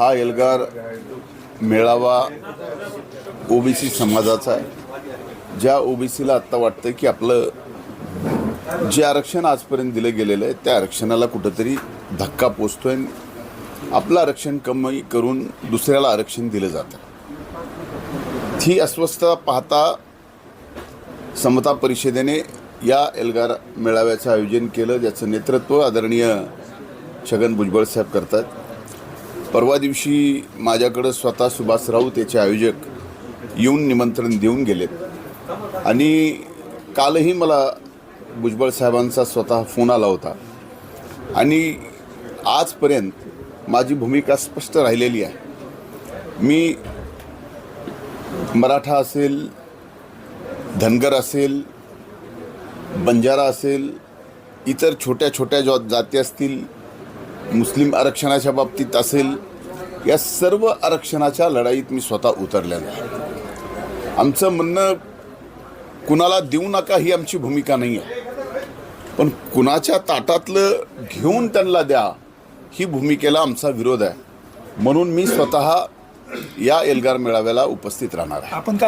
हा एल्गार मेळावा ओबीसी समाजाचा आहे. ज्या ओबीसीला आत्ता वाटतं की आपलं जे आरक्षण आजपर्यंत दिलं गेलेलं आहे त्या आरक्षणाला कुठंतरी धक्का पोचतोय आपलं आरक्षण कमी करून दुसऱ्याला आरक्षण दिलं जातं ही अस्वस्थता पाहता समता परिषदेने या एल्गार मेळाव्याचं आयोजन केलं ज्याचं नेतृत्व आदरणीय छगन भुजबळ साहेब करतात. परवा दिवशी माझ्याकडं स्वतः सुभाष राऊत याचे आयोजक येऊन निमंत्रण देऊन गेलेत. आणि कालही मला भुजबळ साहेबांचा स्वतः फोन आला होता. आणि आजपर्यंत माझी भूमिका स्पष्ट राहिलेली आहे. मी मराठा असेल धनगर असेल बंजारा असेल इतर छोट्या छोट्या ज्या जाती असतील मुस्लिम आरक्षणाच्या बाबतीत असेल या सर्व आरक्षणाच्या लढाईत मी स्वतः उतरलेलो आहे. आमचं म्हणणं कुणाला देऊ नका ही आमची भूमिका नाही आहे पण कुणाच्या ताटातलं घेऊन त्यांना द्या ही भूमिकेला आमचा विरोध आहे. म्हणून मी स्वतः या एल्गार मेळाव्याला उपस्थित राहणार आहे. आपण काय